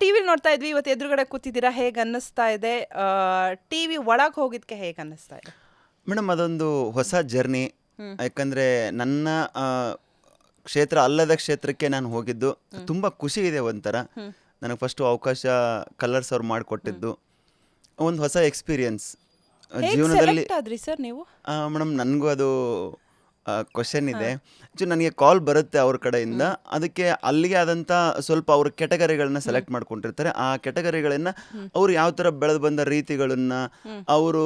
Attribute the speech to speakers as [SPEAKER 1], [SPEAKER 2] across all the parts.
[SPEAKER 1] T ವಿಲಿ ನೋಡ್ತಾ ಇದ್ವಿ ಇವತ್ತು ಎದುರುಗಡೆ ಕೂತಿದ್ದೀರಾ ಹೇಗೆ ಅನ್ನಿಸ್ತಾ ಇದೆ? ಟಿ ವಿ ಒಳಗೆ ಹೋಗಿದ್ಕೆ ಹೇಗೆ ಅನ್ನಿಸ್ತಾ ಇದೆ?
[SPEAKER 2] ಮೇಡಮ್ ಅದೊಂದು ಹೊಸ ಜರ್ನಿ. ಯಾಕಂದರೆ ನನ್ನ ಕ್ಷೇತ್ರ ಅಲ್ಲದ ಕ್ಷೇತ್ರಕ್ಕೆ ನಾನು ಹೋಗಿದ್ದು. ತುಂಬ ಖುಷಿ ಇದೆ ಒಂಥರ. ನನಗೆ ಫಸ್ಟು ಅವಕಾಶ ಕಲರ್ಸ್ ಅವ್ರು ಮಾಡಿಕೊಟ್ಟಿದ್ದು. ಒಂದು ಹೊಸ ಎಕ್ಸ್ಪೀರಿಯನ್ಸ್ ಜೀವನದಲ್ಲಿ
[SPEAKER 1] ಸರ್ ನೀವು?
[SPEAKER 2] ಮೇಡಮ್ ನನಗೂ ಅದು ಕ್ವಶನ್ ಇದೆ. ಆ್ಯಕ್ಚುಲಿ ನನಗೆ ಕಾಲ್ ಬರುತ್ತೆ ಅವ್ರ ಕಡೆಯಿಂದ. ಅದಕ್ಕೆ ಅಲ್ಲಿಗೆ ಆದಂಥ ಸ್ವಲ್ಪ ಅವ್ರ ಕೆಟಗರಿಗಳನ್ನ ಸೆಲೆಕ್ಟ್ ಮಾಡ್ಕೊಂಡಿರ್ತಾರೆ. ಆ ಕೆಟಗರಿಗಳನ್ನ ಅವ್ರು ಯಾವ ಥರ ಬೆಳೆದು ಬಂದ ರೀತಿಗಳನ್ನ ಅವರು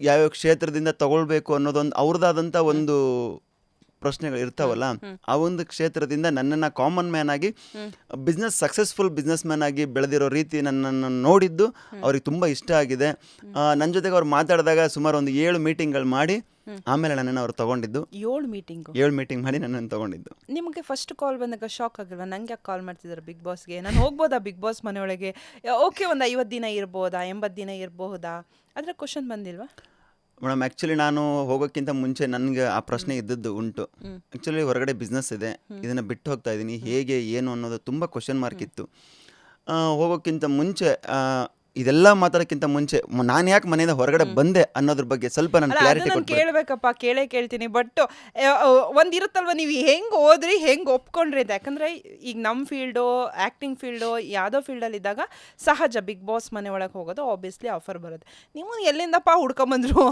[SPEAKER 2] ಯಾವ್ಯಾವ ಕ್ಷೇತ್ರದಿಂದ ತಗೊಳ್ಬೇಕು ಅನ್ನೋದೊಂದು ಅವ್ರದ್ದಾದಂಥ ಒಂದು ಪ್ರಶ್ನೆಗಳು ಇರ್ತಾವಲ್ಲ ಆ ಒಂದು ಕ್ಷೇತ್ರದಿಂದ ನನ್ನನ್ನು ಕಾಮನ್ ಮ್ಯಾನ್ ಆಗಿ ಬಿಸ್ನೆಸ್ ಸಕ್ಸಸ್ಫುಲ್ ಬಿಸ್ನೆಸ್ ಮ್ಯಾನ್ ಆಗಿ ಬೆಳೆದಿರೋ ರೀತಿ ನನ್ನನ್ನು ನೋಡಿದ್ದು ಅವ್ರಿಗೆ ತುಂಬ ಇಷ್ಟ ಆಗಿದೆ. ನನ್ನ ಜೊತೆಗೆ ಅವ್ರು ಮಾತಾಡಿದಾಗ ಸುಮಾರು ಒಂದು ಏಳು ಮೀಟಿಂಗ್ಗಳು ಮಾಡಿ ಆಮೇಲೆ ನನ್ನನ್ನು ಅವ್ರು ತಗೊಂಡಿದ್ದು.
[SPEAKER 1] ಏಳು ಮೀಟಿಂಗ್
[SPEAKER 2] ಏಳು ಮೀಟಿಂಗ್ ಮಾಡಿ ನನ್ನನ್ನು ತಗೊಂಡಿದ್ದು.
[SPEAKER 1] ನಿಮಗೆ ಫಸ್ಟ್ ಕಾಲ್ ಬಂದಾಗ ಶಾಕ್ ಆಗಿಲ್ವಾ? ನಂಗೆ ಯಾಕೆ ಕಾಲ್ ಮಾಡ್ತಿದ್ದಾರೆ ಬಿಗ್ ಬಾಸ್ಗೆ ನಾನು ಹೋಗ್ಬೋದಾ ಬಿಗ್ ಬಾಸ್ ಮನೆಯೊಳಗೆ? ಓಕೆ ಒಂದು ಐವತ್ತು ದಿನ ಇರ್ಬೋದಾ? ಎಂಬತ್ತು ದಿನ ಇರಬಹುದಾ ಅದರ ಕ್ವಶನ್ ಬಂದಿಲ್ವಾ?
[SPEAKER 2] ಮೇಡಮ್ ಆ್ಯಕ್ಚುಲಿ ನಾನು ಹೋಗೋಕ್ಕಿಂತ ಮುಂಚೆ ನನಗೆ ಆ ಪ್ರಶ್ನೆ ಇದ್ದದ್ದು ಉಂಟು. ಆ್ಯಕ್ಚುಲಿ ಹೊರಗಡೆ ಬಿಸ್ನೆಸ್ ಇದೆ. ಇದನ್ನು ಬಿಟ್ಟು ಹೋಗ್ತಾ ಇದ್ದೀನಿ. ಹೇಗೆ ಏನು ಅನ್ನೋದು ತುಂಬ ಕ್ವಶನ್ ಮಾರ್ಕ್ ಇತ್ತು. ಹೋಗೋಕ್ಕಿಂತ ಮುಂಚೆ ಇದೆಲ್ಲ ಮಾತಾಡೋಕ್ಕಿಂತ ಮುಂಚೆ ನಾನು ಯಾಕೆ ಮನೆಯಿಂದ ಹೊರಗಡೆ ಬಂದೆ ಅನ್ನೋದ್ರ ಬಗ್ಗೆ ಸ್ವಲ್ಪ ನಾನು ಕ್ಲಾರಿಟಿ
[SPEAKER 1] ನಾನು
[SPEAKER 2] ಕೊಟ್ಟು
[SPEAKER 1] ಕೇಳಬೇಕಪ್ಪ ಕೇಳೇ ಕೇಳ್ತೀನಿ. ಬಟ್ ಒಂದಿರುತ್ತಲ್ವ ನೀವು ಹೆಂಗೆ ಓದ್ರಿ ಹೆಂಗೆ ಒಪ್ಕೊಂಡ್ರಿ ಅಂತ. ಯಾಕಂದ್ರೆ ಈಗ ನಮ್ಮ ಫೀಲ್ಡು ಆ್ಯಕ್ಟಿಂಗ್ ಫೀಲ್ಡು ಯಾವುದೋ ಫೀಲ್ಡಲ್ಲಿ ಇದ್ದಾಗ ಸಹಜ ಬಿಗ್ ಬಾಸ್ ಮನೆ ಒಳಗೆ ಹೋಗೋದು ಆಬ್ವಿಯಸ್ಲಿ ಆಫರ್ ಬರುತ್ತೆ. ನೀವು ಎಲ್ಲಿಂದಪ್ಪ ಹುಡ್ಕೊಂಬಂದ್ರು?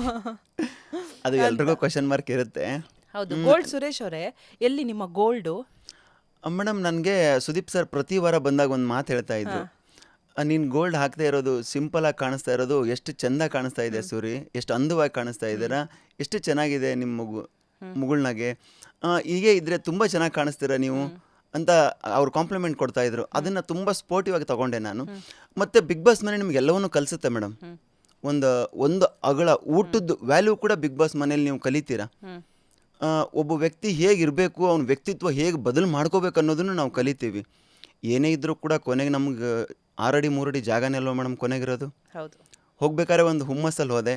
[SPEAKER 2] ಅದು ಎಲ್ರಿಗೂ ಕ್ವಶನ್ ಮಾರ್ಕ್ ಇರುತ್ತೆ.
[SPEAKER 1] ಹೌದು. ಗೋಲ್ಡ್ ಸುರೇಶ್ ಅವರೇ ಎಲ್ಲಿ ನಿಮ್ಮ ಗೋಲ್ಡು
[SPEAKER 2] ಮೇಡಮ್ ನನಗೆ ಸುದೀಪ್ ಸರ್ ಪ್ರತಿ ವಾರ ಬಂದಾಗ ಒಂದು ಮಾತು ಹೇಳ್ತಾ ಇದ್ರು. ನೀನು ಗೋಲ್ಡ್ ಹಾಕ್ತಾ ಇರೋದು ಸಿಂಪಲ್ ಆಗಿ ಕಾಣಿಸ್ತಾ ಇರೋದು ಎಷ್ಟು ಚಂದ ಕಾಣಿಸ್ತಾ ಇದೆ ಸೂರಿ ಎಷ್ಟು ಅಂದವಾಗಿ ಕಾಣಿಸ್ತಾ ಇದ್ದೀರಾ ಎಷ್ಟು ಚೆನ್ನಾಗಿದೆ ನಿಮ್ಮ ಮಗು ಮುಗುಳ್ನಾಗೆ. ಹೀಗೆ ಇದ್ರೆ ತುಂಬ ಚೆನ್ನಾಗಿ ಕಾಣಿಸ್ತೀರಾ ನೀವು? ಅಂತ ಅವ್ರು ಕಾಂಪ್ಲಿಮೆಂಟ್ ಕೊಡ್ತಾ ಇದ್ರು. ಅದನ್ನ ತುಂಬ ಸ್ಪೋರ್ಟಿವ್ ಆಗಿ ತಗೊಂಡೆ ನಾನು. ಮತ್ತೆ ಬಿಗ್ ಬಾಸ್ ಮನೆ ನಿಮ್ಗೆ ಎಲ್ಲವನ್ನೂ ಕಲಿಸುತ್ತೆ ಮೇಡಮ್. ಒಂದು ಒಂದು ಅಗಳ ಊಟದ ವ್ಯಾಲ್ಯೂ ಕೂಡ ಬಿಗ್ ಬಾಸ್ ಮನೇಲಿ ನೀವು ಕಲಿತೀರಾ? ಒಬ್ಬ ವ್ಯಕ್ತಿ ಹೇಗಿರಬೇಕು ಅವನ ವ್ಯಕ್ತಿತ್ವ ಹೇಗೆ ಬದಲು ಮಾಡ್ಕೋಬೇಕು ಅನ್ನೋದನ್ನು ನಾವು ಕಲಿತೀವಿ. ಏನೇ ಇದ್ರೂ ಕೂಡ ಕೊನೆಗೆ ನಮ್ಗೆ ಆರಡಿ ಮೂರಡಿ ಜಾಗನೇ ಅಲ್ವಾ ಮೇಡಮ್ ಕೊನೆಗಿರೋದು?
[SPEAKER 1] ಹೌದು.
[SPEAKER 2] ಹೋಗ್ಬೇಕಾದ್ರೆ ಒಂದು ಹುಮ್ಮಸ್ಸಲ್ಲಿ ಹೋದೆ.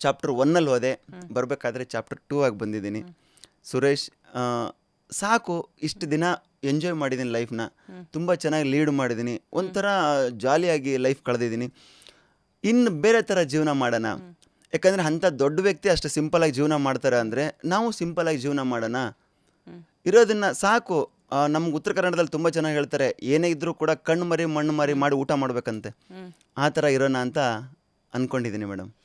[SPEAKER 2] ಚಾಪ್ಟರ್ ಒನ್ನಲ್ಲಿ ಹೋದೆ. ಬರಬೇಕಾದ್ರೆ ಚಾಪ್ಟರ್ ಟೂ ಆಗಿ ಬಂದಿದ್ದೀನಿ. ಸುರೇಶ್ ಸಾಕು ಇಷ್ಟು ದಿನ ಎಂಜಾಯ್ ಮಾಡಿದ್ದೀನಿ ಲೈಫ್ನ ತುಂಬ ಚೆನ್ನಾಗಿ ಲೀಡ್ ಮಾಡಿದ್ದೀನಿ ಒಂಥರ ಜಾಲಿಯಾಗಿ ಲೈಫ್ ಕಳೆದಿದ್ದೀನಿ ಇನ್ನು ಬೇರೆ ಥರ ಜೀವನ ಮಾಡೋಣ. ಯಾಕಂದರೆ ಅಂಥ ದೊಡ್ಡ ವ್ಯಕ್ತಿ ಅಷ್ಟು ಸಿಂಪಲಾಗಿ ಜೀವನ ಮಾಡ್ತಾರೆ ಅಂದರೆ ನಾವು ಸಿಂಪಲಾಗಿ ಜೀವನ ಮಾಡೋಣ. ಇರೋದನ್ನು ಸಾಕು ನಮ್ಗೆ ಉತ್ತರ ಕನ್ನಡದಲ್ಲಿ ತುಂಬ ಚೆನ್ನಾಗಿ ಹೇಳ್ತಾರೆ ಏನೇ ಇದ್ರೂ ಕೂಡ ಕಣ್ಣು ಮರಿ ಮಣ್ಣು ಮರಿ ಮಾಡಿ ಊಟ ಮಾಡಬೇಕಂತೆ. ಆ ಥರ ಇರೋಣ ಅಂತ ಅಂದ್ಕೊಂಡಿದ್ದೀನಿ ಮೇಡಮ್.